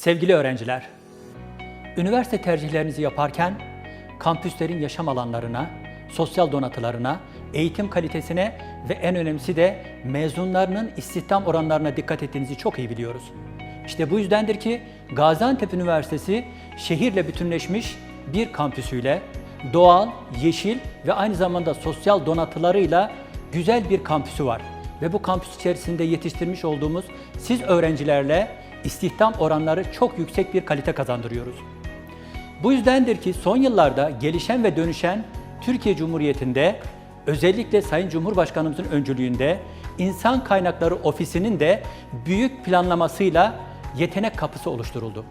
Sevgili öğrenciler, üniversite tercihlerinizi yaparken kampüslerin yaşam alanlarına, sosyal donatılarına, eğitim kalitesine ve en önemlisi de mezunlarının istihdam oranlarına dikkat ettiğinizi çok iyi biliyoruz. İşte bu yüzdendir ki Gaziantep Üniversitesi şehirle bütünleşmiş bir kampüsüyle doğal, yeşil ve aynı zamanda sosyal donatılarıyla güzel bir kampüsü var. Ve bu kampüs içerisinde yetiştirmiş olduğumuz siz öğrencilerle istihdam oranları çok yüksek bir kalite kazandırıyoruz. Bu yüzdendir ki son yıllarda gelişen ve dönüşen Türkiye Cumhuriyeti'nde özellikle Sayın Cumhurbaşkanımızın öncülüğünde İnsan Kaynakları Ofisi'nin de büyük planlamasıyla yetenek kapısı oluşturuldu.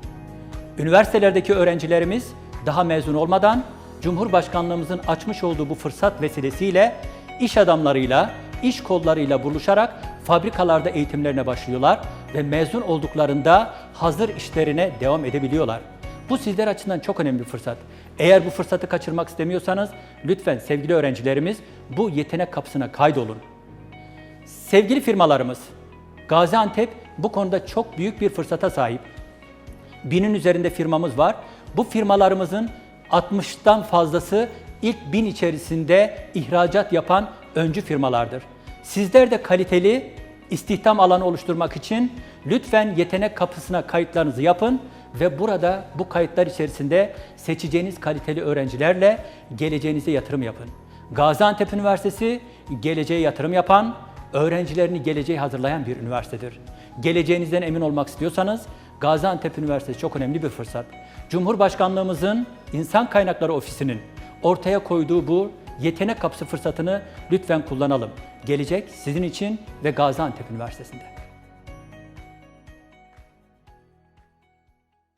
Üniversitelerdeki öğrencilerimiz daha mezun olmadan Cumhurbaşkanlığımızın açmış olduğu bu fırsat vesilesiyle iş adamlarıyla, iş kollarıyla buluşarak fabrikalarda eğitimlerine başlıyorlar ve mezun olduklarında hazır işlerine devam edebiliyorlar. Bu sizler açısından çok önemli bir fırsat. Eğer bu fırsatı kaçırmak istemiyorsanız lütfen sevgili öğrencilerimiz bu yetenek kapısına kaydolun. Sevgili firmalarımız, Gaziantep bu konuda çok büyük bir fırsata sahip. Binin üzerinde firmamız var. Bu firmalarımızın 60'tan fazlası ilk bin içerisinde ihracat yapan öncü firmalardır. Sizler de kaliteli istihdam alanı oluşturmak için lütfen yetenek kapısına kayıtlarınızı yapın ve burada bu kayıtlar içerisinde seçeceğiniz kaliteli öğrencilerle geleceğinize yatırım yapın. Gaziantep Üniversitesi geleceğe yatırım yapan, öğrencilerini geleceğe hazırlayan bir üniversitedir. Geleceğinizden emin olmak istiyorsanız Gaziantep Üniversitesi çok önemli bir fırsat. Cumhurbaşkanlığımızın İnsan Kaynakları Ofisi'nin ortaya koyduğu bu yetenek kapısı fırsatını lütfen kullanalım. Gelecek sizin için ve Gaziantep Üniversitesi'nde.